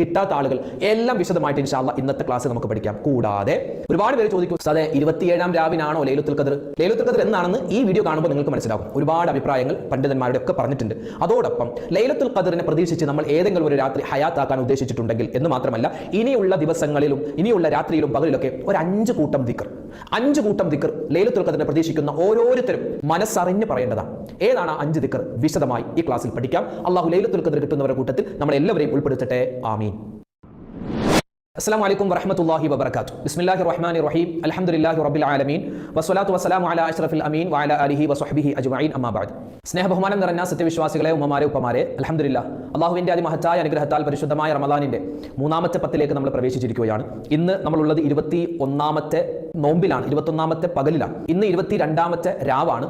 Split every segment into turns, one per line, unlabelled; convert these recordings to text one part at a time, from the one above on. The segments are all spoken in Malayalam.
കിട്ടാത്ത ആളുകൾ എല്ലാം വിശദമായിട്ട് ഇൻഷാല്ല ഇന്നത്തെ ക്ലാസ് നമുക്ക് പഠിക്കാം. കൂടാതെ ഒരുപാട് പേര് ചോദിക്കും അതെ ഇരുപത്തിയേഴാം രാവിനാണോ ലൈലത്തുൽ കദർ ലൈലത്തുൽ കദർ എന്നാണെന്ന് ഈ വീഡിയോ കാണുമ്പോൾ നിങ്ങൾക്ക് മനസ്സിലാകും. ഒരുപാട് അഭിപ്രായങ്ങൾ പണ്ഡിതന്മാരുടെ ഒക്കെ പറഞ്ഞിട്ടുണ്ട്. അതോടൊപ്പം ലൈലത്തുൽ ഖദറിനെ പ്രതീക്ഷിച്ച് നമ്മൾ ഏതെങ്കിലും ഒരു രാത്രി ഹയാത്താക്കാൻ ഉദ്ദേശിച്ചിട്ടുണ്ടെങ്കിൽ എന്ന് മാത്രമല്ല ഇനിയുള്ള ദിവസങ്ങളിലും ഇനിയുള്ള രാത്രിയിലും പകലിലൊക്കെ ഒരു അഞ്ച് കൂട്ടം ദിക്കർ അഞ്ച് കൂട്ടം ദിക്കർ ലൈലത്തുൽ ഖദറിനെ പ്രതീക്ഷിക്കുന്ന ഓരോരുത്തരും മനസ്സറിഞ്ഞ് പറയേണ്ടതാണ് ഏതാണ് അഞ്ച് ദിക്കർ വിശദമായി ഈ ക്ലാസ്സിൽ പഠിക്കാം. അള്ളാഹു ലൈലത്തുൽ ഖദർ കിട്ടുന്നവരുടെ കൂട്ടത്തിൽ നമ്മൾ എല്ലാവരെയും ഉൾപ്പെടുത്തട്ടെ. ആമീൻ. അസ്സാം വലൈക്കും വറഹമത്തല്ലാഹി വബർക്കാത്തു ബിസ്മില്ലാഹി റഹ്മാൻ റഹീം. അലഹമുല്ലാഹി റബ്ബിൽ ആലമീൻ. വസ്വലാത്തു വസ്സലാമു അല അഷ്റഫിൽ അമീൻ വഅല അലിഹി വസ്വഹ്ബിഹി അജ്മഈൻ. അമ്മാബാദ് സ്നേഹബഹുമാനം നിറഞ്ഞ സത്യവിശ്വാസികളെ ഉമ്മമാരെ ഉപ്പമാരെ അലഹമുല്ല അള്ളാഹുവിന്റെ അതിമഹത്തായ അനുഗ്രഹത്താൽ പരിശുദ്ധമായ റമദാനിന്റെ മൂന്നാമത്തെ പത്തിലേക്ക് നമ്മൾ പ്രവേശിച്ചിരിക്കുകയാണ്. ഇന്ന് നമ്മളുള്ളത് ഇരുപത്തി ഒന്നാമത്തെ നോമ്പിലാണ് ഇരുപത്തൊന്നാമത്തെ പകലിലാണ്. ഇന്ന് ഇരുപത്തി രണ്ടാമത്തെ രാവാണ്.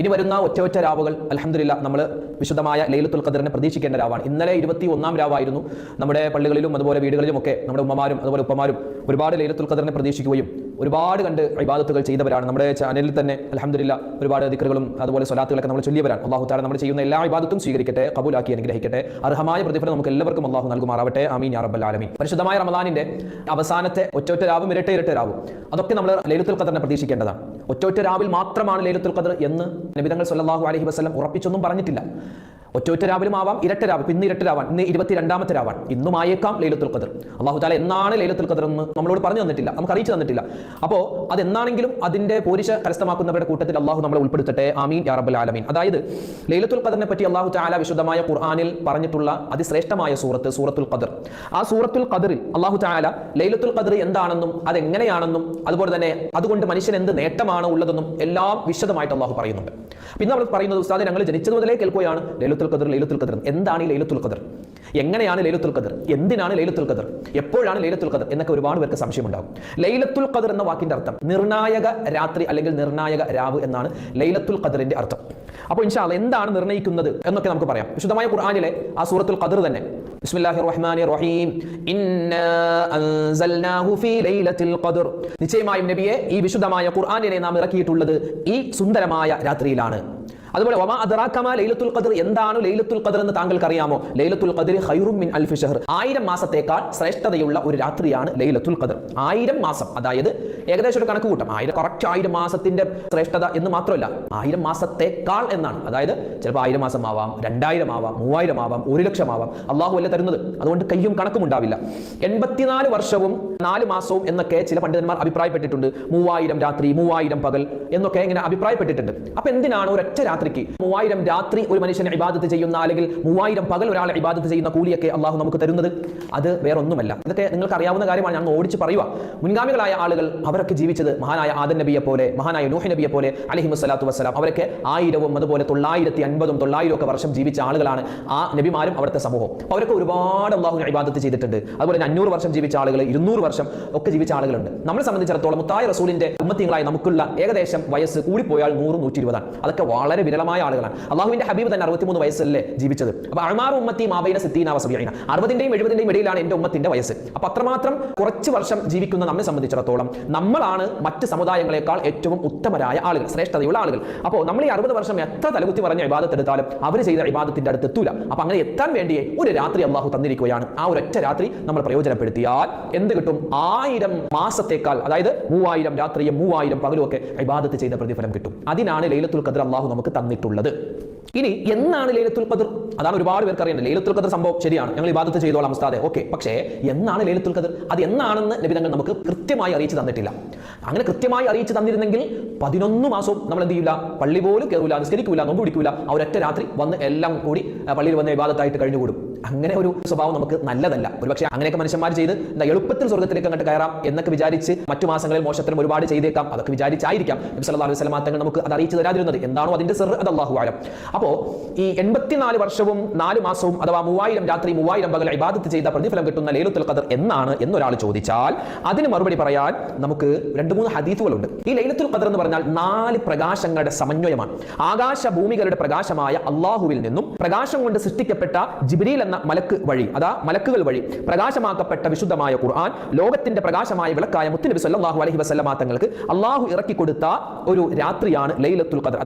ഇനി വരുന്ന ഒറ്റ ഒറ്റ രാവുകൾ അലഹമില്ല നമ്മൾ വിശുദ്ധമായ ലൈലത്തുൽ ഖദറിനെ പ്രതീക്ഷിക്കേണ്ട രാവാണ്. ഇന്നലെ ഇരുപത്തി ഒന്നാം രാവായിരുന്നു. നമ്മുടെ പള്ളികളിലും അതുപോലെ വീടുകളിലും ഒക്കെ നമ്മുടെ ഉമ്മമാരും അതുപോലെ ഉപ്പമാരും ഒരുപാട് ലൈലത്തുൽ ഖദറിനെ പ്രതീക്ഷിക്കുകയും ഒരുപാട് കണ്ട് ഇബാദത്തുകൾ ചെയ്തവരാണ്. നമ്മുടെ ചാനലിൽ തന്നെ അലഹമില്ല ഒരുപാട് ദിക്കറുകളും അതുപോലെ സ്വലാത്തുകളൊക്കെ നമ്മൾ ചൊല്ലിയവരാണ്. അള്ളാഹു താല നമ്മൾ ചെയ്യുന്ന എല്ലാ ഇബാദത്തും സ്വീകരിക്കട്ടെ കബൂലാക്കി അനുഗ്രഹിക്കട്ടെ. അർഹമായ പ്രതിഫലം നമുക്ക് എല്ലാവർക്കും അള്ളാഹു നൽകുമാറാവട്ടെ. ആമീൻ യാ റബ്ബൽ ആലമീൻ. പരിശുദ്ധമായ റമദാനിന്റെ അവസാനത്തെ ഒറ്റ രാവും ഇരട്ട ഇരട്ട രാവും. അതൊക്കെ നമ്മൾ ലൈലത്തുൽ ഖദറിനെ പ്രതീക്ഷിക്കേണ്ടതാണ്. ഒറ്റ രാവിൽ മാത്രമാണ് ലൈലത്തുൽ ഖദർ എന്ന് നബിതങ്ങൾ സല്ലാഹു അലഹി വസ്ലം ഉറപ്പിച്ചൊന്നും പറഞ്ഞിട്ടില്ല. ഒറ്റ ഒറ്റ രാവിലും ആവാം ഇരട്ട രാവ് പിന്നെ ഇരട്ട രാവാൻ ഇന്ന് ഇരുപത്തിരണ്ടാമത്തെ രാവാൻ ഇന്നും ആയേക്കാം ലൈലത്തുൽ ഖദർ. അള്ളാഹു താല എന്നാണ് ലൈലത്തുൽ ഖദർ എന്ന് നമ്മളോട് പറഞ്ഞു തന്നിട്ടില്ല. നമുക്ക് അറിയിച്ചു തന്നിട്ടില്ല. അപ്പോൾ അത് എന്നാണെങ്കിലും അതിന്റെ പോരിശ കരസ്ഥമാക്കുന്നവരുടെ കൂട്ടത്തിൽ അള്ളാഹു നമ്മളെ ഉൾപ്പെടുത്തട്ടെ. ആമീൻ യാ റബ്ബൽ ആലമീൻ. അതായത് ലൈലത്തുൽ ഖദറിനെ പറ്റി അള്ളാഹു താല വിശുദ്ധമായ ഖുർആനിൽ പറഞ്ഞിട്ടുള്ള അതിശ്രേഷ്ഠമായ സൂറത്ത് സൂറത്തുൽ ഖദർ. ആ സൂറത്തുൽ ഖദറിൽ അള്ളാഹു താല ലൈലത്തുൽ ഖദർ എന്താണെന്നും അതെങ്ങനെയാണെന്നും അതുപോലെ തന്നെ അതുകൊണ്ട് മനുഷ്യൻ എന്ത് നേട്ടമാണ് ഉള്ളതെന്നും എല്ലാം വിശദമായിട്ട് അള്ളാഹു പറയുന്നുണ്ട്. പിന്നെ നമ്മൾ പറയുന്നത് ഉസ്താദ് ഞങ്ങൾ ജനിച്ചത് മുതലേ കേൾക്കുകയാണ്. ലൈലത്തുൽ ഖദർ ലൈലത്തുൽ ഖദർ. എന്താണ് ഈ ലൈലത്തുൽ ഖദർ? എങ്ങനെയാണ് ലൈലത്തുൽ ഖദർ? എന്തിനാണ് ലൈലത്തുൽ ഖദർ? എപ്പോഴാണ് ലൈലത്തുൽ ഖദർ? എന്നൊക്കെ ഒരുപാട് പേർക്ക് സംശയമുണ്ടാകും. ലൈലത്തുൽ ഖദർ എന്ന വാക്കിന്റെ അർത്ഥം നിർണായക രാത്രി അല്ലെങ്കിൽ നിർണായക രാവ് എന്നാണ് ലൈലത്തുൽ ഖദറിന്റെ അർത്ഥം. അപ്പോൾ ഇൻഷാല്ല എന്താണ് നിർണയിക്കുന്നത് എന്നൊക്കെ നമുക്ക് പറയാം. വിശുദ്ധമായ ഖുർആാനിലെ ആ സൂറത്തുൽ ഖദർ തന്നെ. ബിസ്മില്ലാഹിർ റഹ്മാനിർ റഹീം ഇന്നാ അൻസൽനാഹു ഫീ ലൈലത്തുൽ ഖദർ. നിശ്ചയമായും നബിയെ ഈ വിശുദ്ധമായ ഖുർആനിനെ നാം ഇറക്കിയിട്ടുള്ളത് ഈ സുന്ദരമായ രാത്രിയിലാണ്. അതുപോലെ ഒമാ അദറാക്കമ ലൈലത്തുൽ ഖദർ എന്താണ് ലൈലത്തുൽ ഖദർ എന്ന് താങ്കൾക്ക് അറിയാമോ ലൈലത്തുൽ ഖദർ ഖൈറു മിൻ അൽഫി ഷഹർ. ആയിരം മാസത്തേക്കാൾ ശ്രേഷ്ഠതയുള്ള ഒരു രാത്രിയാണ് ലൈലത്തുൽ ഖദർ. ആയിരം മാസം അതായത് ഏകദേശം ഒരു കണക്ക് കൂട്ടം ആയിരം കറക്റ്റ് ആയിരം മാസത്തിന്റെ ശ്രേഷ്ഠത എന്ന് മാത്രമല്ല ആയിരം മാസത്തേക്കാൾ എന്നാണ്. അതായത് ചിലപ്പോൾ ആയിരം മാസം ആവാം രണ്ടായിരം ആവാം മൂവായിരം ആവാം ഒരു ലക്ഷം ആവാം അള്ളാഹു അല്ല തരുന്നത്. അതുകൊണ്ട് കയ്യും കണക്കും ഉണ്ടാവില്ല. എൺപത്തിനാല് വർഷവും നാല് മാസവും എന്നൊക്കെ ചില പണ്ഡിതന്മാർ അഭിപ്രായപ്പെട്ടിട്ടുണ്ട്. മൂവായിരം രാത്രി മൂവായിരം പകൽ എന്നൊക്കെ ഇങ്ങനെ അഭിപ്രായപ്പെട്ടിട്ടുണ്ട്. അപ്പൊ എന്തിനാണ് ഒരൊറ്റ രാത്രിക്ക് മൂവായിരം രാത്രി ഒരു മനുഷ്യൻ ഇബാദത്ത് ചെയ്യുന്ന അല്ലെങ്കിൽ മൂവായിരം പകൽ ഒരാളെ ഇബാദത്ത് ചെയ്യുന്ന കൂലിയൊക്കെ അള്ളാഹു നമുക്ക് തരുന്നത്? അത് വേറെ ഒന്നുമല്ല ഇതൊക്കെ നിങ്ങൾക്ക് അറിയാവുന്ന കാര്യമാണ് ഞങ്ങൾ ഓടിച്ച് പറയുക മുൻഗാമികളായ ആളുകൾ അവരൊക്കെ ജീവിച്ചത് മഹാനായ ആദൻ നബിയെ പോലെ മഹാനായ നൂഹ് നബിയെ പോലെ അലഹിമു സ്വലാത്തു വസ്സലാം. അവരൊക്കെ ആയിരവും അതുപോലെ തൊള്ളായിരത്തി അൻപതും തൊള്ളായിരം ഒക്കെ വർഷം ജീവിച്ച ആളുകളാണ് ആ നബിമാരും അവിടുത്തെ സമൂഹം അവരൊക്കെ ഒരുപാട് അള്ളാഹു ഇബാദത്ത് ചെയ്തിട്ടുണ്ട്. അതുപോലെ തന്നെ അഞ്ഞൂറ് വർഷം ജീവിച്ച ആളുകൾ ഇരുന്നൂറ് വർഷം ഒക്കെ ജീവിച്ച ആളുകളുണ്ട്. നമ്മളെ സംബന്ധിച്ചിടത്തോളം മുത്തായ റസൂലിന്റെ ഉമ്മത്തിങ്ങളായി നമുക്കുള്ള ഏകദേശം വയസ്സ് കൂടിപ്പോയാൽ നൂറ് നൂറ്റി ഇരുപതാണ് അതൊക്കെ വളരെ വിരളമായ ആളുകളാണ്. അള്ളാഹുവിന്റെ ഹബീബ് തന്നെ അറുപത്തിമൂന്ന് വയസ്സല്ലേ ജീവിച്ചത്. അപ്പൊ അഴമാർ ഉമ്മത്തി മാബൈന സിത്തീന വസബിയന അറുപതിന്റെയും എഴുപതിന്റെയും ഇടയിലാണ് എന്റെ ഉമ്മത്തിന്റെ വയസ്സ്. അപ്പൊ അത്രമാത്രം കുറച്ച് വർഷം ജീവിക്കുന്ന നമ്മെ സംബന്ധിച്ചിടത്തോളം നമ്മളാണ് മറ്റ് സമുദായങ്ങളെക്കാൾ ഏറ്റവും ഉത്തമരായ ആളുകൾ ശ്രേഷ്ഠതയുള്ള ആളുകൾ. അപ്പോൾ നമ്മൾ ഈ അറുപത് വർഷം എത്ര തലകുത്തി പറഞ്ഞ ഇബാദത്ത് എടുത്താലും അവർ ചെയ്ത ഇബാദത്തിന്റെ അടുത്ത് എത്തൂല. അപ്പൊ അങ്ങനെ എത്താൻ വേണ്ടിയേ ഒരു രാത്രി അള്ളാഹു തന്നിരിക്കുകയാണ്. ആ ഒരൊറ്റ രാത്രി നമ്മൾ പ്രയോജനപ്പെടുത്തിയാൽ എന്ത് കിട്ടും? ആയിരം മാസത്തേക്കാൾ അതായത് മൂവായിരം രാത്രിയും മൂവായിരം പകലും ഒക്കെ ഇബാദത്ത് ചെയ്ത പ്രതിഫലം കിട്ടും. അതിനാണ് ലൈലത്തുൽ ഖദർ അള്ളാഹു നമുക്ക് തന്നിട്ടുള്ളത്. ഇനി എന്നാണ് ലൈലത്തുൽ ഖദർ? അതാണ് ഒരുപാട് പേർക്ക് അറിയേണ്ടത്. ലൈലത്തുൽ ഖദർ സംഭവം ശരിയാണ്. ഞങ്ങൾ ഇബാദത്ത് ചെയ്തോളാം ഉസ്താദെ. ഓക്കെ. പക്ഷേ എന്നാണ് ലൈലത്തുൽ ഖദർ? അത് എന്നാണെന്ന് നബിതങ്ങൾ നമുക്ക് കൃത്യമായി അറിയിച്ചു തന്നിട്ടില്ല. അങ്ങനെ കൃത്യമായി അറിയിച്ചു തന്നിരുന്നെങ്കിൽ പതിനൊന്ന് മാസവും നമ്മൾ എന്ത് ചെയ്യില്ല പള്ളി പോലും കയറൂല നിസ്കരിക്കൂല നോമ്പ് പിടിക്കൂല. ആ ഒരൊറ്റ രാത്രി വന്ന് എല്ലാം കൂടി പള്ളിയിൽ വന്ന് ഇബാദത്തായിട്ട് കഴിഞ്ഞുകൂടും. അങ്ങനെ ഒരു സ്വഭാവം നമുക്ക് നല്ലതല്ല. ഒരുപക്ഷെ അങ്ങനെയൊക്കെ മനുഷ്യന്മാർ ചെയ്ത് എന്താ എളുപ്പത്തിൽ സ്വർഗത്തിലേക്ക് അങ്ങോട്ട് കയറാം എന്നൊക്കെ വിചാരിച്ച് മറ്റു മാസങ്ങളിൽ മോശത്തിനും ഒരുപാട് ചെയ്തേക്കാം. അതൊക്കെ വിചാരിച്ചായിരിക്കാം. നബി സല്ലല്ലാഹു അലൈഹി വസല്ലം തങ്ങൾ നമുക്ക് അത് അറിയിച്ചു തരാതിരുന്നത്. എന്താണോ അതിന്റെ സെർ? അത് അള്ളാഹു ആലം അപ്പോൾ ഈ എൺപത്തിനാല് വർഷവും നാല് മാസവും അഥവാ മൂവായിരം രാത്രി മൂവായിരം പകൽ ഇബാദത്ത് ചെയ്ത പ്രതിഫലം കിട്ടുന്ന ലൈലത്തുൽ ഖദർ എന്നാണ് എന്നൊരാൾ ചോദിച്ചാൽ അതിന് മറുപടി പറയാൻ നമുക്ക് രണ്ട് മൂന്ന് ഹദീസുകളുണ്ട്. ഈ ലൈലത്തുൽ ഖദർ എന്ന് പറഞ്ഞാൽ നാല് പ്രകാശങ്ങളുടെ സമന്വയമാണ്. ആകാശ ഭൂമികളുടെ പ്രകാശമായ അള്ളാഹുവിൽ നിന്നും പ്രകാശം കൊണ്ട് സൃഷ്ടിക്കപ്പെട്ട ജിബ്രീൽ എന്ന മലക്ക് വഴി അതാ മലക്കുകൾ വഴി പ്രകാശമാക്കപ്പെട്ട വിശുദ്ധമായ ഖുർആൻ ലോകത്തിന്റെ പ്രകാശമായ വിളക്കായ മുത്തുനബി സല്ലാഹു അലഹി വസല്ലമ തങ്ങൾക്ക് അള്ളാഹു ഇറക്കി കൊടുത്ത ഒരു രാത്രിയാണ് ലൈലത്തുൽ ഖദർ.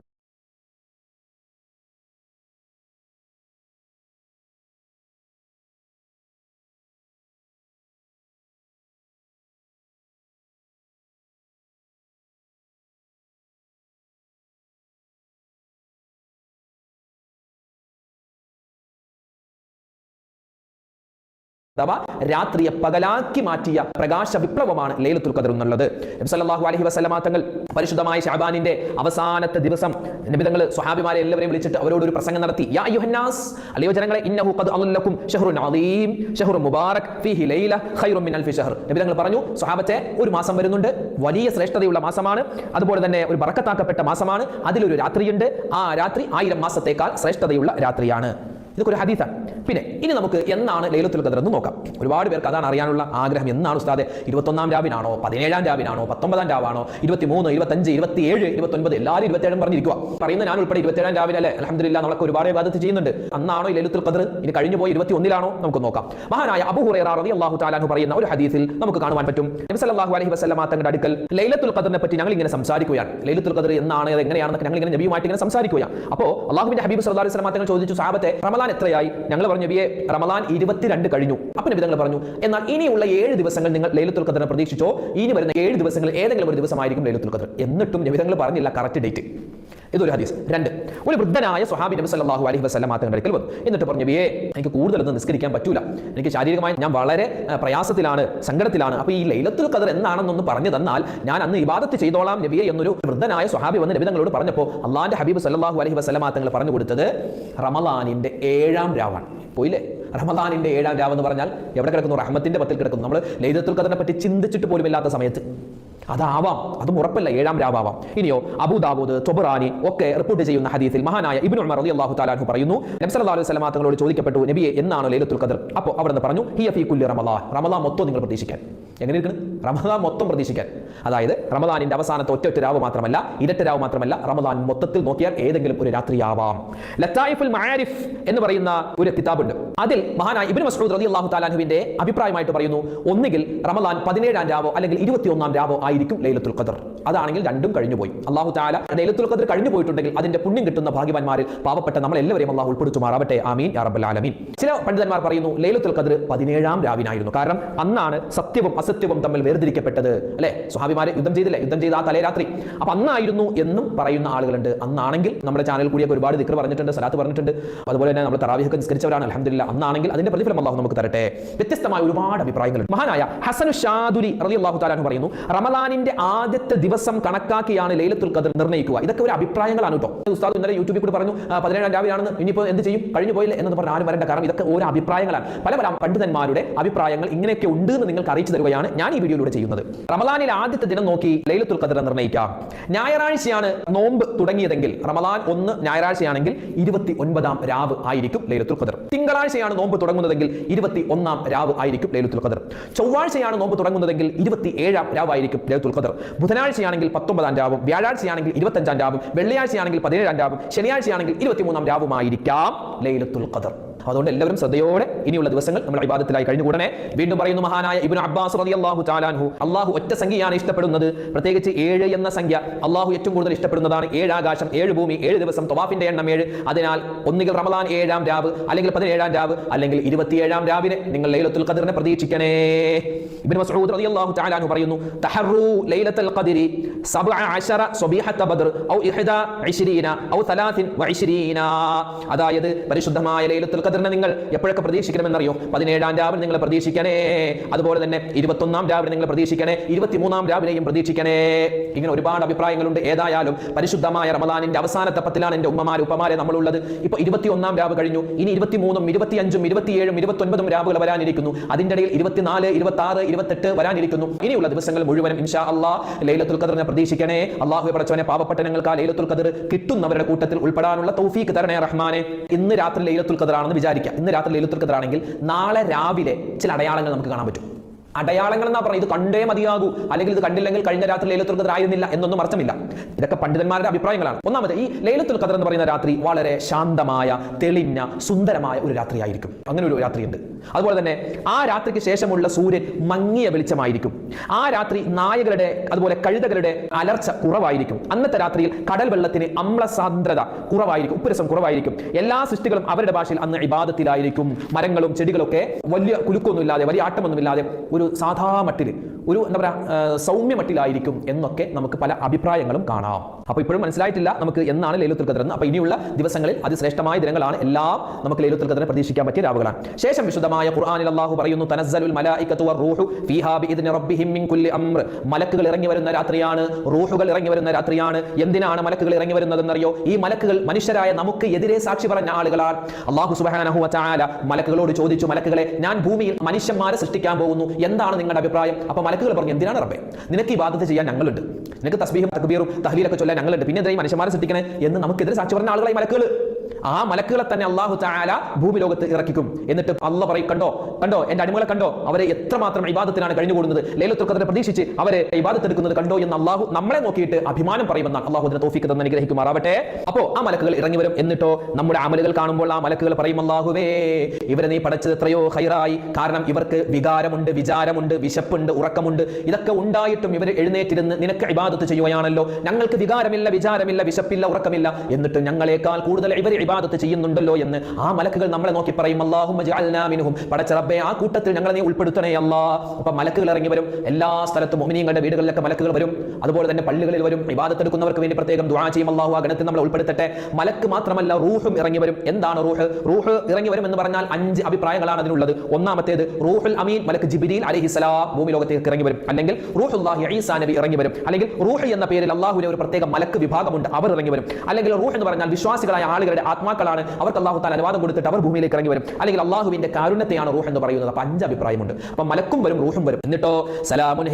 അഥവാ രാത്രിയെ പകലാക്കി മാറ്റിയ പ്രകാശ വിപ്ലവമാണ് ലൈലത്തുൽ ഖദർ എന്നുള്ളത്. നബി അലഹി വസല്ലമ തങ്ങൾ പരിശുദ്ധമായ ഷാബാനിന്റെ അവസാനത്തെ ദിവസം നബി തങ്ങൾ സ്വഹാബിമാരെ എല്ലാവരെയും വിളിച്ചിട്ട് അവരോട് ഒരു പ്രസംഗം നടത്തി. യാ യുഹന്നാസ് അല്ലയോ ജനങ്ങളെ ഇന്നഹു ഖദ് അല്ലക്കും ഷഹ്റുൻ അദീം ഷഹ്റുൻ മുബാറക് ഫീഹി ലൈല ഖൈറും മിൻ അൽഫി ഷഹർ. നബി തങ്ങൾ പറഞ്ഞു സ്വഹാബത്തെ ഒരു മാസം വരുന്നുണ്ട് വലിയ ശ്രേഷ്ഠതയുള്ള മാസമാണ് അതുപോലെ തന്നെ ഒരു ബറക്കത്താക്കപ്പെട്ട മാസമാണ് അതിലൊരു രാത്രിയുണ്ട് ആ രാത്രി ആയിരം മാസത്തേക്കാൾ ശ്രേഷ്ഠതയുള്ള രാത്രിയാണ്. ഇതൊക്കെ ഒരു ഹദീസാണ് പിന്നെ ഇനി നമുക്ക് എന്നാണ് ലൈലത്തുൽ ഖദർ എന്ന് നോക്കാം. ഒരുപാട് പേർക്ക് അതാണ് അറിയാനുള്ള ആഗ്രഹം. എന്നാണ് ഉസ്താദെ? ഇരുപത്തൊന്നാം രാവിനാണോ പതിനേഴാം രാവിനാണോ പത്തൊമ്പതാം രാവാണോ? ഇരുപത്തി മൂന്ന് ഇരുപത്തഞ്ച് ഇരുപത്തിയേഴ് ഇരുപത്തൊൻപത് എല്ലാവരും ഇരുപത്തേഴും പറഞ്ഞിരിക്കുക പറയുന്ന ഞാൻ ഉൾപ്പെടെ ഇരുപത്തേഴാം രാവിലെ അലഹമില്ല നമ്മളൊക്കെ ഒരുപാട് വിവാദത്ത് ചെയ്യുന്നുണ്ട്. അന്നാണോ ലൈലത്തുൽ ഖദർ? ഇനി കഴിഞ്ഞു പോയി ഇരുപത്തി ഒന്നിലാണോ നമുക്ക് നോക്കാം. മഹാനായ അബു ഹുറൈറ അള്ളാഹു തആല പറയുന്ന ഒരു ഹദീസിൽ നമുക്ക് കാണുവാൻ പറ്റും. നബി സല്ലല്ലാഹു അലൈഹി വസല്ലമ തങ്ങളുടെ അടുക്കൽ ലൈലത്തുൽ ഖദറിനെ പറ്റി ഞങ്ങൾ ഇങ്ങനെ സംസാരിക്കുകയാണ്. ലൈലത്തുൽ ഖദർ എന്നാണ് അത് എങ്ങനെയാണെന്നൊക്കെ ഞങ്ങൾ ഇങ്ങനെ നബിയുമായിട്ട് ഇങ്ങനെ സംസാരിക്കുകയാണ്. അപ്പോൾ അള്ളാഹുബിന്റെ ഹബീബ് സല്ലല്ലാഹു അലൈഹി തങ്ങൾ ചോദിച്ചു സാഹബത്തെ റമദാൻ എത്രയായി? ഞങ്ങൾ പറഞ്ഞു നബിയെ റമദാൻ ഇരുപത്തിരണ്ട് കഴിഞ്ഞു. അപ്പൊ നബി തങ്ങൾ പറഞ്ഞു എന്നാൽ ഇനിയുള്ള ഏഴ് ദിവസങ്ങൾ നിങ്ങൾ ലൈലത്തുൽ ഖദറിനെ പ്രതീക്ഷിച്ചോ? ഇനി വരുന്ന ഏഴ് ദിവസങ്ങൾ ഏതെങ്കിലും ഒരു ദിവസമായിരിക്കും ലൈലത്തുൽ ഖദർ. എന്നിട്ടും നബി തങ്ങൾ പറഞ്ഞില്ല കറക്റ്റ് ഡേറ്റ് ഇതൊരു ഹദീസ്. രണ്ട് ഒരു വൃദ്ധനായ സ്വഹാബി നബി സല്ലല്ലാഹു അലൈഹി വസല്ലം മാത്രം അടുക്കൽ വന്നു. എന്നിട്ട് പറഞ്ഞു നബിയേ എനിക്ക് കൂടുതലൊന്നും നിസ്കരിക്കാൻ പറ്റൂല. എനിക്ക് ശാരീരികമായി ഞാൻ വളരെ പ്രയാസത്തിലാണ് സങ്കടത്തിലാണ്. അപ്പോൾ ഈ ലൈലത്തുൽ ഖദർ എന്നാണെന്നൊന്ന് പറഞ്ഞു തന്നാൽ ഞാൻ അന്ന് ഇബാദത്ത് ചെയ്തോളാം നബിയെ എന്നൊരു വൃദ്ധനായ സ്വഹാബി വന്ന് നബി തങ്ങളോട് പറഞ്ഞപ്പോൾ അള്ളാന്റെ ഹബീബ് സല്ലല്ലാഹു അലൈഹി വസല്ലം തങ്ങൾ പറഞ്ഞു കൊടുത്തത് റമദാനിന്റെ ഏഴാം രാവാണ്. പോയില്ലേ? റമദാനിന്റെ ഏഴാം രാവ് എന്ന് പറഞ്ഞാൽ എവിടെ കിടക്കുന്നു? റഹ്മത്തിന്റെ പത്തിൽ കിടക്കുന്നു. നമ്മൾ ലൈലത്തുൽ ഖദറിനെ പറ്റി ചിന്തിച്ചിട്ട് പോലും ഇല്ലാത്ത സമയത്ത്. അതാവാം. അതും ഉറപ്പല്ല ഏഴാം രാവാം ഇനിയോ അബൂദാബൂദ് തൊബറാനി ഒക്കെ റിപ്പോർട്ട് ചെയ്യുന്ന ഹദീസിൽ മഹാനായ ഇബ്നു ഉമർ അള്ളാഹു താലാഹു പറയുന്നു നബ്സ് അലൈഹി വസല്ലം തങ്ങളോട് ചോദിക്കപ്പെട്ടു നബിയെ എന്നാണ് ലൈലത്തുൽ ഖദർ? അപ്പോൾ അവിടെ നിന്ന് പറഞ്ഞു ഹിയ ഫീ കുല്ലി റമലാ റമളാൻ മൊത്തം നിങ്ങൾ പ്രതീക്ഷിക്കാൻ. എങ്ങനെ ഇരിക്കണം? റമദാൻ മൊത്തം പ്രതീക്ഷിക്കാൻ. അതായത് റമദാനിന്റെ അവസാനത്തെ ഒറ്റ ഒറ്റ രാവ് മാത്രമല്ല ഇരട്ട രാവ് മാത്രമല്ല റമദാൻ മൊത്തത്തിൽ നോക്കിയാൽ ഏതെങ്കിലും ഒരു രാത്രിയാവാം. ലത്തായിഫുൽ മആരിഫ് എന്ന് പറയുന്ന ഒരു കിതാബുണ്ട്. അതിൽ മഹാനായ ഇബ്നു മസ്ഊദ് റളിയല്ലാഹു തആലാഹുവിന്റെ അഭിപ്രായമായിട്ട് പറയുന്നു ഒന്നുകിൽ റമദാൻ പതിനേഴാം രാവോ അല്ലെങ്കിൽ ഇരുപത്തിയൊന്നാം രാവോ ആയിരിക്കും ലൈലത്തുൽ ഖദർ. അതാണെങ്കിൽ രണ്ടും കഴിഞ്ഞു പോയി അള്ളാഹു താല ലൈലത്തുൽ ഖദർ കഴിഞ്ഞു പോയിട്ടുണ്ടെങ്കിൽ അതിന്റെ പുണ്യം കിട്ടുന്ന ഭാഗ്യവാന്മാരിൽ പാവപ്പെട്ട നമ്മൾ എല്ലാവരെയും അള്ളാഹു ഉൾപ്പെടുത്തുമാറാവട്ടെ. ആമീൻ. യാ റബ്ബൽ ആലമീൻ. ചില പണ്ഡിതന്മാർ പറയുന്നു ലൈലത്തുൽ ഖദർ പതിനേഴാം രാവിനായിരുന്നു. കാരണം അന്നാണ് സത്യവും അസത്യവും തമ്മിൽ വേർതിരിക്കപ്പെട്ടത്. അല്ലെ? സ്വഹാബിമാരെ യുദ്ധം ചെയ്തില്ലേ? യുദ്ധം ചെയ്ത ആ തലേ രാത്രി അപ്പൊ അന്നായിരുന്നു എന്നും പറയുന്ന ആളുകളുണ്ട്. അന്നാണെങ്കിൽ നമ്മുടെ ചാനൽ കൂടിയൊക്കെ ഒരുപാട് ദിക്കർ പറഞ്ഞിട്ടുണ്ട് സലാത്ത് പറഞ്ഞിട്ടുണ്ട്. അതുപോലെ തന്നെ നമ്മൾ തറാവിഹൊക്കെ നിസ്കരിച്ചവരാണ് അലഹമില്ല അന്നാണെങ്കിൽ അതിന്റെ പ്രതിഫലം അള്ളാഹു നമുക്ക് തരട്ടെ. വ്യത്യസ്തമായ ഒരുപാട് അഭിപ്രായങ്ങളുണ്ട്. മഹാനായ ഹസനു ഷാദുരി റളിയല്ലാഹു തആല പറയുന്നു റമദാനിന്റെ ആദ്യത്തെ ദിവസം കണക്കാക്കിയാണ് ലൈലത്തുൽ ഖദർ നിർണയിക്കുക ഇതൊക്കെ ഒരു അഭിപ്രായങ്ങളാണ് കേട്ടോ. ഉസ്താദ് ഇന്നലെ യൂട്യൂബിൽ കൂടി പറഞ്ഞു പതിനേഴാം രാവിലാണെന്ന് ഇനിയിപ്പോൾ എന്ത് ചെയ്യും? കഴിഞ്ഞു പോയില്ല എന്ന് പറഞ്ഞ ആരും വരേണ്ട. കാരണം ഇതൊക്കെ ഓരോ അഭിപ്രായങ്ങളാണ്. പല പല പണ്ഡിതന്മാരുടെ അഭിപ്രായങ്ങൾ ഇങ്ങനെയൊക്കെ ഉണ്ട് എന്ന് നിങ്ങൾക്ക് അറിയിച്ചു തരുകയാണ് ഞാൻ ഈ വീഡിയോയിലൂടെ ചെയ്യുന്നത്. റമദാനിൽ ആദ്യത്തെ ദിനം നോക്കി ലൈലത്തുൽ ഖദർ നിർണയിക്കാം ഞായറാഴ്ചയാണ് നോമ്പ് തുടങ്ങിയതെങ്കിൽ റമദാൻ ഒന്ന് ഞായറാഴ്ചയാണെങ്കിൽ ഇരുപത്തി ഒൻപതാം രാവ് ആയിരിക്കും ലൈലത്തുൽ ഖദർ. തിങ്കളാഴ്ചയാണ് നോമ്പ് തുടങ്ങുന്നതെങ്കിൽ ഇരുപത്തി ഒന്നാം രാവ് ആയിരിക്കും ലൈലത്തുൽ ഖദർ. ചൊവ്വാഴ്ചയാണ് നോമ്പ് തുടങ്ങുന്നതെങ്കിൽ ഇരുപത്തി ഏഴാം രാവായിരിക്കും ലൈലത്തുൽ ഖദർ. ബുധനാഴ്ചയാണെങ്കിൽ പത്തൊമ്പതാം രാവും വ്യാഴാഴ്ചയാണെങ്കിൽ ഇരുപത്തഞ്ചാം രാവും വെള്ളിയാഴ്ചയാണെങ്കിൽ പതിനേഴാം രാവും ശനിയാഴ്ചയാണെങ്കിൽ ഇരുപത്തിമൂന്നാം രാവുമായിരിക്കാം ലൈലത്തുൽ ഖദർ. അതുകൊണ്ട് എല്ലാവരും ശ്രദ്ധയോടെ ഇനിയുള്ള ദിവസങ്ങൾ നമ്മൾ ഇബാദത്തിലായി കഴിഞ്ഞുകൂടനെ വീണ്ടും പറയുന്നു മഹാനായ ഇബിൻ അബ്ബാസ് റതി അള്ളാഹു ചാലാൻഹു അള്ളാഹു ഒറ്റ സംഖ്യയാണ് ഇഷ്ടപ്പെടുന്നത്. പ്രത്യേകിച്ച് ഏഴ് എന്ന സംഖ്യ അള്ളാഹു ഏറ്റവും കൂടുതൽ ഇഷ്ടപ്പെടുന്നതാണ്. ഏഴ് ആകാശം ഏഴ് ഭൂമി ഏഴ് ദിവസം തൊവാഫിന്റെ എണ്ണം ഏഴ്. അതിനാൽ ഒന്നുകിൽ റമദാൻ ഏഴാം രാവ് അല്ലെങ്കിൽ പതിനേഴാം രാവ് അല്ലെങ്കിൽ ഇരുപത്തിയേഴാം രാവിനെ നിങ്ങൾ ലൈലത്തുൽ ഖദറിനെ പ്രതീക്ഷിക്കണേ. ഇബിൻ മസ്ഊദ് റളിയല്ലാഹു അള്ളാഹു അൻഹു പറയുന്നു തഹറു ലൈലത്തുൽ ഖദരി 17 സ്വബീഹത്ത ബദർ ഔ 21 ഔ 23 അതായത് പരിശുദ്ധമായ ലൈലത്തുൽ ഖദറിനെ നിങ്ങൾ എപ്പോഴൊക്കെ പ്രതീക്ഷിക്കണമെന്നറിയോ? പതിനേഴാം രാവിലെ നിങ്ങൾ പ്രതീക്ഷിക്കണേ. അതുപോലെ തന്നെ ഇരുപത്തൊന്നാം രാവിലെ നിങ്ങൾ പ്രതീക്ഷിക്കണേ. ഇരുപത്തിമൂന്നാം രാവിലെയും പ്രതീക്ഷിക്കണേ. ഇങ്ങനെ ഒരുപാട് അഭിപ്രായങ്ങളുണ്ട്. ഏതായാലും പരിശുദ്ധമായ റമദാനിന്റെ അവസാനത്തെ പത്തിലാണ് എന്റെ ഉമ്മമാര് ഉപ്പമാരെ നമ്മളുള്ളത്. ഇപ്പൊ ഇരുപത്തിയൊന്നാം രാവ് കഴിഞ്ഞു. ഇനി ഇരുപത്തിമൂന്നും ഇരുപത്തിയഞ്ചും ഇരുപത്തിയേഴും ഇരുപത്തൊൻപതും രാവുകൾ വരാനിരിക്കുന്നു. അതിന്റെ ഇടയിൽ ഇരുപത്തിനാല് ഇരുപത്തി ആറ് ഇരുപത്തെട്ട് വരാനിരിക്കുന്നു. ഇനിയുള്ള ദിവസങ്ങൾ മുഴുവനും ഇൻഷാ അള്ളാ ലൈലത്തുൽ ഖദറിനെ പ്രതീക്ഷിക്കണേ. അള്ളാഹു പടച്ചവനെ പാവപ്പെട്ട ഞങ്ങൾക്ക് ആ ലൈലത്തുൽ ഖദർ കിട്ടുന്നവരുടെ കൂട്ടത്തിൽ ഉൾപ്പെടാനുള്ള തൗഫീഖ് തരണേ റഹ്മാനെ. ഇന്ന് രാത്രി ലൈലത്തുൽ ഖദർ ആണെന്ന് വിചാരിക്കാം. ഇന്ന് രാത്രി ലൈലത്തുൽ നാളെ രാവിലെ ചില അടയാളങ്ങൾ നമുക്ക് കാണാൻ പറ്റും. അടയാളങ്ങൾ എന്നാ പറയുന്നത്? ഇത് കണ്ടേ മതിയാകൂ. അല്ലെങ്കിൽ ഇത് കണ്ടില്ലെങ്കിൽ കഴിഞ്ഞ രാത്രി ലൈലത്തുൽ ഖദർ ആയിരുന്നില്ല എന്നൊന്നും അർത്ഥമില്ല. ഇതൊക്കെ പണ്ഡിതന്മാരുടെ അഭിപ്രായങ്ങളാണ്. ഒന്നാമത് ഈ ലൈലത്തുൽ ഖദർ എന്ന് പറയുന്ന രാത്രി വളരെ ശാന്തമായ തെളിഞ്ഞ സുന്ദരമായ ഒരു രാത്രിയായിരിക്കും. അങ്ങനെ ഒരു രാത്രിയുണ്ട്. അതുപോലെ തന്നെ ആ രാത്രിക്ക് ശേഷമുള്ള സൂര്യൻ മങ്ങിയ വെളിച്ചമായിരിക്കും. ആ രാത്രി നായകളുടെ അതുപോലെ കഴുതകളുടെ അലർച്ച കുറവായിരിക്കും. അന്നത്തെ രാത്രിയിൽ കടൽ വെള്ളത്തിന് അമ്ലസാന്ദ്രത കുറവായിരിക്കും ഉപ്പുരസം കുറവായിരിക്കും. എല്ലാ സൃഷ്ടികളും അവരുടെ ഭാഷയിൽ അന്ന് ഇബാദത്തിലായിരിക്കും. മരങ്ങളും ചെടികളൊക്കെ വലിയ കുലുക്കൊന്നുമില്ലാതെ വലിയ ആട്ടമൊന്നുമില്ലാതെ ഒരു ഒരു സാധാ മട്ടിൽ ഒരു എന്താ പറയുക സൗമ്യ മട്ടിലായിരിക്കും എന്നൊക്കെ നമുക്ക് പല അഭിപ്രായങ്ങളും കാണാം. അപ്പോൾ ഇപ്പോഴും മനസ്സിലായിട്ടില്ല നമുക്ക് എന്നാണ് ലൈലത്തുൽ ഖദർ എന്ന് അപ്പോൾ ഇനിയുള്ള ദിവസങ്ങളിൽ അതിശ്രേഷ്ഠമായ ദിനങ്ങളാണ് എല്ലാം നമുക്ക് ലൈലത്തുൽ ഖദറിനെ പ്രതീക്ഷിക്കാൻ പറ്റിയ രാവുകളാണ്. ശേഷം വിശുദ്ധമായ ഖുർആനിൽ അള്ളാഹു പറയുന്നു തനസ്സലുൽ മലായികത്തു വറൂഹു ഫീഹാ ബിഇദ്നി റബ്ബിഹിം മിൻ കുല്ലി അംർ. മലക്കുകൾ ഇറങ്ങി വരുന്ന രാത്രിയാണ് റൂഹുകൾ ഇറങ്ങി വരുന്ന രാത്രിയാണ്. എന്തിനാണ് മലക്കുകൾ ഇറങ്ങി വരുന്നതെന്നറിയോ? ഈ മലക്കുകൾ മനുഷ്യരായ നമുക്ക് എതിരെ സാക്ഷി പറഞ്ഞ ആളുകളാണ്. അള്ളാഹു സുബ്ഹാനഹു വച്ചാല മലക്കുകളോട് ചോദിച്ചു മലക്കുകളെ ഞാൻ ഭൂമിയിൽ മനുഷ്യന്മാരെ സൃഷ്ടിക്കാൻ പോകുന്നു. എന്താണ് നിങ്ങളുടെ അഭിപ്രായം? അപ്പോൾ മലക്കുകൾ പറഞ്ഞു എന്തിനാണ് റബ്ബെ? നിനക്ക് ഈ വാദത്തെ ചെയ്യാൻ ഞങ്ങളുണ്ട്. നിനക്ക് തസ്ബീഹും തക്ബീറും തഹ്ലീലൊക്കെ ചൊല്ലാൻ ഞങ്ങളുണ്ട്. പിന്നെ എന്തായി മനുഷ്യന്മാരെ സൃഷ്ടിക്കണേ? എന്ന് നമുക്കെതിരെ സാക്ഷി പറഞ്ഞ ആളുകളായി മലക്കുകൾ ആ മലക്കുകളെ തന്നെ അള്ളാഹു താല ഭൂമി ലോകത്ത് ഇറക്കിക്കും. എന്നിട്ട് അള്ള പറയും കണ്ടോ കണ്ടോ എന്റെ അടിമകളെ കണ്ടോ അവരെ എത്രമാത്രം ഇബാദത്തിനാണ് കഴിഞ്ഞുകൂടുന്നത് ലേലത്തുക്കത്തിനെ പ്രതീക്ഷിച്ച് അവരെ ഇബാദത്ത് എടുക്കുന്നത് കണ്ടോ എന്ന് അള്ളാഹു നമ്മളെ നോക്കിയിട്ട് അഭിമാനം പറയുമെന്നാണ്. അള്ളാഹു അതിനെ തോഫിക്ക് തന്നെ അനുഗ്രഹിക്കുമാറാവട്ടെ. അപ്പോ ആ മലക്കുകൾ ഇറങ്ങി വരും. എന്നിട്ടോ നമ്മുടെ അമലുകൾ കാണുമ്പോൾ ആ മലക്കുകൾ പറയും അള്ളാഹുവേ ഇവരെ നീ പഠിച്ചത് എത്രയോ ഹൈറായി. കാരണം ഇവർക്ക് വികാരമുണ്ട് വിചാരമുണ്ട് വിശപ്പുണ്ട് ഉറക്കമുണ്ട്. ഇതൊക്കെ ഉണ്ടായിട്ടും ഇവർ എഴുന്നേറ്റിരുന്ന് നിനക്ക് ഇബാദത്ത് ചെയ്യുകയാണല്ലോ. ഞങ്ങൾക്ക് വികാരമില്ല വിചാരമില്ല വിശപ്പില്ല ഉറക്കമില്ല. എന്നിട്ട് ഞങ്ങളെക്കാൾ കൂടുതൽ ഇവർ ഇബാദത്ത് ചെയ്യുന്നുണ്ടല്ലോ എന്ന് ആ മലക്കുകൾ നമ്മളെ നോക്കി പറയും അള്ളാഹുമിനും പടച്ച റബ്ബേ ആ കൂട്ടത്തിൽ ഞങ്ങളെ നീ ഉൾപ്പെടുത്തണേ അല്ലാ. അപ്പൊ മലക്കുകൾ ഇറങ്ങി വരും എല്ലാ സ്ഥലത്തും മൊമിനിയങ്ങളുടെ വീടുകളിലൊക്കെ മലക്കുകൾ വരും. അതുപോലെ തന്നെ പള്ളികളിൽ വരും ഇബാദത്ത് എടുക്കുന്നവർക്ക് വേണ്ടി പ്രത്യേകം ദുആ ചെയ്യും അള്ളാഹു ആ ഗണത്തിൽ നമ്മളെ ഉൾപ്പെടുത്തട്ടെ. മലക്ക് മാത്രമല്ല റൂഹും ഇറങ്ങി വരും. എന്താണ് റൂഹ്? റൂഹ് ഇറങ്ങി വരും എന്ന് പറഞ്ഞാൽ അഞ്ച് അഭിപ്രായങ്ങളാണ് അതിനുള്ളത്. ഒന്നാമത്തേത് റൂഹുൽ അമീൻ മലക്ക് ജിബിരിൽ അലഹിസലാം ഭൂമി ലോകത്തേക്ക് ഇറങ്ങി വരും. അല്ലെങ്കിൽ റൂഹുല്ലാഹി ഈസാ നബി ഇറങ്ങി വരും. അല്ലെങ്കിൽ റൂഹ് എന്ന പേരിൽ അള്ളാഹുവിന്റെ ഒരു പ്രത്യേക മലക്ക് വിഭാഗമുണ്ട് അവർ ഇറങ്ങി വരും. അല്ലെങ്കിൽ റൂഹ് എന്ന് പറഞ്ഞാൽ വിശ്വാസികളായ ആളുകളുടെ ആത്മാക്കളാണ്. അവർക്ക് അള്ളാഹു താല അനുവാദം കൊടുത്തിട്ട് അവർ ഭൂമിയിലേക്ക് ഇറങ്ങി വരും. അല്ലെങ്കിൽ അള്ളാഹുവിന്റെ കാരുണ്യത്തെയാണ് റൂഹ് എന്ന് പറയുന്നത്. അപ്പൊ അഞ്ച് അഭിപ്രായമുണ്ട് അപ്പൊ മലക്കും വരും റൂഹും വരും. എന്നിട്ടോ സലാമുൻ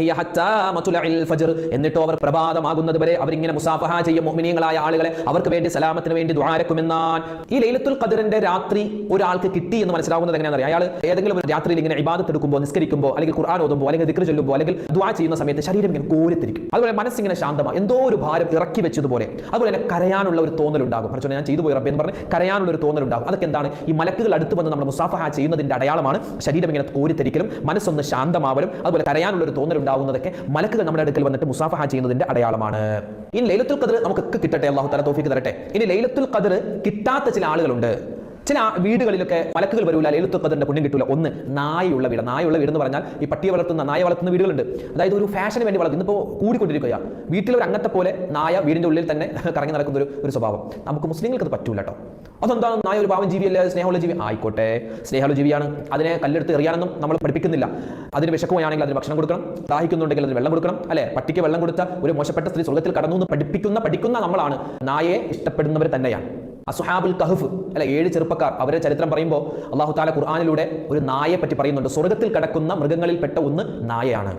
ഫജ്ർ. എന്നിട്ടോ അവർ പ്രഭാതമാകുന്നത് വരെ അവരിങ്ങനെ മുസാഫഹ ചെയ്യും. മുഅ്മിനീങ്ങളായ ആളുകളെ അവർക്ക് വേണ്ടി സലാമത്തിന് വേണ്ടി ദ്വാരക്കുമെന്നാൻ ഈ ലൈലത്തുൽ ഖദറിന്റെ രാത്രി ഒരാൾക്ക് കിട്ടി എന്ന് മനസ്സിലാവുന്നത് എങ്ങനെയാണെന്ന് അയാൾ ഏതെങ്കിലും ഒരു രാത്രിയിൽ ഇങ്ങനെ ഇബാദത്ത് എടുക്കുമ്പോൾ നിസ്കരിക്കുമ്പോൾ അല്ലെങ്കിൽ ഖുർആൻ ഓതുമ്പോൾ അല്ലെങ്കിൽ ദിക്ർ ചൊല്ലുമ്പോൾ അല്ലെങ്കിൽ ദ്വാ ചെയ്യുന്ന സമയത്ത് ശരീരം ഇങ്ങനെ കോരിത്തിരിക്കും. അതുപോലെ മനസ്സിങ്ങനെ ശാന്തമാണ് എന്തോ ഒരു ഭാരം ഇറക്കി വെച്ചതുപോലെ. അതുപോലെ കരയാനുള്ള ഒരു തോന്നലുണ്ടാകും. കുറച്ച് ഞാൻ ചെയ്തു പോയി റബ്ബേ പറഞ്ഞ് ഒരു തോന്നലുണ്ടാകും. അതൊക്കെ എന്താണ്? ഈ മലക്കുകൾ അടുത്ത് വന്ന് നമ്മൾ മുസാഫഹ ചെയ്യുന്നതിന്റെ അടയാളമാണ്. ശരീരം ഇങ്ങനെ കോരിത്തിരിക്കലും മനസ്സൊന്ന് ശാന്തമാവലും അതുപോലെ കരയാനുള്ള ഒരു തോന്നലുണ്ടാകുന്നതൊക്കെ മലക്കുകൾ നമ്മുടെ അടുക്കൽ വന്നിട്ട് മുസാഫഹ ചെയ്യുന്നതിന്റെ അടയാളമാണ്. ഇനി ലൈലത്തുൽ കദർ നമുക്ക് കിട്ടട്ടെ? അള്ളാഹു തല തോഫിക്ക് തരട്ടെ. ഇനി ലൈലത്തുൽ കദർ കിട്ടാത്ത ചില ആളുകളുണ്ട്. ചില വീടുകളിലൊക്കെ മലക്കുകൾ വരൂല ഖദറിന്റെ പുണ്യം കിട്ടൂല. ഒന്ന് നായുള്ള വീട്. നായുള്ള വീട് എന്ന് പറഞ്ഞാൽ ഈ പട്ടിയെ വളർത്തുന്ന നായ വളർത്തുന്ന വീടുകളുണ്ട്. അതായത് ഒരു ഫാഷന് വേണ്ടി വളർത്തുന്നു ഇന്നിപ്പോൾ കൂടിക്കൊണ്ടിരിക്കുക വീട്ടിൽ ഒരു അംഗത്തെ പോലെ നായ വീടിന്റെ ഉള്ളിൽ തന്നെ കറങ്ങി നടക്കുന്ന ഒരു ഒരു സ്വഭാവം. നമുക്ക് മുസ്ലിങ്ങൾക്ക് അത് പറ്റൂല കേട്ടോ അതെന്താണ്? നായ ഒരു പാവം ജീവിയല്ലേ? സ്നേഹമുള്ള ജീവി ആയിക്കോട്ടെ. സ്നേഹമുള്ള ജീവിയാണ്. അതിനെ കല്ലെടുത്ത് എറിയാനൊന്നും നമ്മൾ പഠിപ്പിക്കുന്നില്ല. അതിന് വിശക്കുകയാണെങ്കിൽ അതിന് ഭക്ഷണം കൊടുക്കണം. ദാഹിക്കുന്നുണ്ടെങ്കിൽ അതിന് വെള്ളം കൊടുക്കണം. അല്ലെ? പട്ടിക്ക് വെള്ളം കൊടുത്ത ഒരു മോശപ്പെട്ട സ്ത്രീ സ്വർഗത്തിൽ കടന്നു എന്ന് പഠിപ്പിക്കുന്ന പഠിക്കുന്ന നമ്മളാണ്. നായയെ ഇഷ്ടപ്പെടുന്നവർ തന്നെയാണ്. അസുഹാബുൽ കഹഫ് അല്ലെ ഏഴ് ചെറുപ്പക്കാർ അവരെ ചരിത്രം പറയുമ്പോൾ അള്ളാഹു താല ഖുർആാനിലൂടെ ഒരു നായയെ പറ്റി പറയുന്നുണ്ട്. സ്വർഗത്തിൽ കിടക്കുന്ന മൃഗങ്ങളിൽപ്പെട്ട ഒന്ന് നായയാണ്.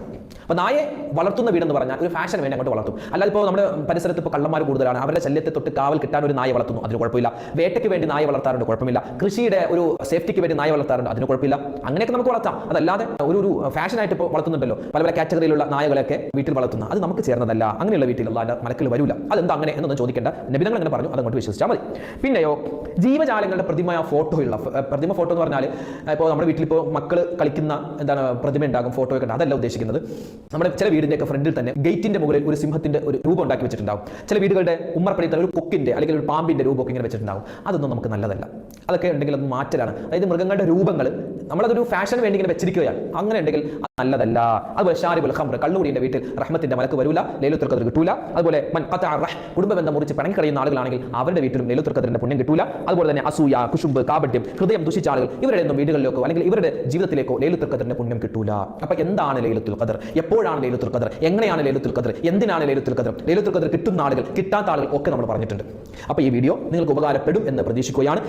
അപ്പൊ നായെ വളർത്തുന്ന വീടെന്ന് പറഞ്ഞാൽ ഒരു ഫാഷൻ വേണ്ടി അങ്ങോട്ട് വളർത്തും. അല്ലാതെ ഇപ്പോൾ നമ്മുടെ പരിസരത്ത് ഇപ്പോൾ കള്ളന്മാർ കൂടുതലാണ്. അവരുടെ ശല്യത്തെ തൊട്ട് കാവൽ കിട്ടാൻ ഒരു നായ വളർത്തുന്നു. അതിന് കുഴപ്പമില്ല. വേട്ടയ്ക്ക് വേണ്ടി നായ വളർത്താറുണ്ട് കുഴപ്പമില്ല. കൃഷിയുടെ ഒരു സേഫ്റ്റിക്ക് വേണ്ടി നായ വളർത്താറുണ്ട് അതിന് കുഴപ്പമില്ല. അങ്ങനെയൊക്കെ നമുക്ക് വളർത്താം. അതല്ലാതെ ഒരു ഒരു ഫാഷനായിട്ട് ഇപ്പോൾ വളർത്തുന്നുണ്ടല്ലോ. പല പല കാറ്റഗറിയിലുള്ള നായകളൊക്കെ വീട്ടിൽ വളർത്തുന്ന അത് നമുക്ക് ചേർന്നതല്ല. അങ്ങനെയുള്ള വീട്ടിലുള്ള മലക്കിൽ വരില്ല അതെന്താ അങ്ങനെ എന്നൊന്നും ചോദിക്കേണ്ട. നിബിധങ്ങൾ അങ്ങനെ പറഞ്ഞു അതങ്ങോട്ട് വിശ്വസിച്ചാൽ മതി. പിന്നെയോ ജീവജാലങ്ങളുടെ പ്രതിമ ഫോട്ടോയുള്ള പ്രതിമ ഫോട്ടോ എന്ന് പറഞ്ഞാൽ ഇപ്പോൾ നമ്മുടെ വീട്ടിൽ ഇപ്പോൾ മക്കൾ കളിക്കുന്ന എന്താണ് പ്രതിമ ഉണ്ടാകും ഫോട്ടോ ഒക്കെ ഉണ്ട്. അതല്ല ഉദ്ദേശിക്കുന്നത്. നമ്മുടെ ചില വീടിന്റെ ഒക്കെ ഫ്രണ്ടിൽ തന്നെ ഗേറ്റിന്റെ മുകളിൽ ഒരു സിംഹത്തിന്റെ ഒരു രൂപം ഉണ്ടാക്കി വെച്ചിട്ടുണ്ടാവും. ചില വീടുകളുടെ ഉമ്മർപ്പടിയിൽ ഒരു കൊക്കിന്റെ അല്ലെങ്കിൽ ഒരു പാമ്പിന്റെ രൂപമൊക്കെ ഇങ്ങനെ വെച്ചിട്ടുണ്ടാവും. അതൊന്നും നമുക്ക് നല്ലതല്ല. അതൊക്കെ ഉണ്ടെങ്കിൽ അത് മാറ്റലാണ്. അതായത് മൃഗങ്ങളുടെ രൂപങ്ങൾ നമ്മളതൊരു ഫാഷന് വേണ്ടി ഇങ്ങനെ വെച്ചിരിക്കുകയാണ്. അങ്ങനെ ഉണ്ടെങ്കിൽ അത് നല്ലതല്ല. അതുപോലെ ഷാരിബുൽ ഖംർ കള്ളുകൂടിയുടെ വീട്ടിൽ റഹ്മത്തിന്റെ മലക്ക് വരൂല ലൈലുത്തുൽ ഖദർ കിട്ടൂല. അതുപോലെ മൻ കുടുംബബന്ധം മുറിച്ച് പണങ്ങി കഴിയുന്ന ആളുകളാണെങ്കിൽ അവരുടെ വീട്ടിലും ലേലുത്തർക്കത്തിന്റെ പുണ്യം കിട്ടൂല. അതുപോലെ തന്നെ അസൂയ കുശുമ്പ് കാപട്യം ഹൃദയം ദുഷിച്ച ആളുകൾ ഇവരുടെ ഒന്നും വീടുകളിലേക്കോ അല്ലെങ്കിൽ ഇവരുടെ ജീവിതത്തിലേക്കോ ലേലുത്തർക്കത്തിന്റെ പുണ്യം കിട്ടൂല. അപ്പൊ എന്താണ് ലേലുത്തുൽ ഖദർ? എപ്പോഴാണ് ലൈലത്തുൽ ഖദർ? എങ്ങനെയാണ് ലൈലത്തുൽ ഖദർ? എന്തിനാണ് ലൈലത്തുൽ ഖദർ? ലൈലത്തുൽ ഖദർ കിട്ടുന്ന ആളുകൾ കിട്ടാത്ത ആളുകൾ ഒക്കെ നമ്മൾ പറഞ്ഞിട്ടുണ്ട്. അപ്പോൾ ഈ വീഡിയോ നിങ്ങൾക്ക് ഉപകാരപ്പെടും എന്ന് പ്രതീക്ഷിക്കുകയാണ്.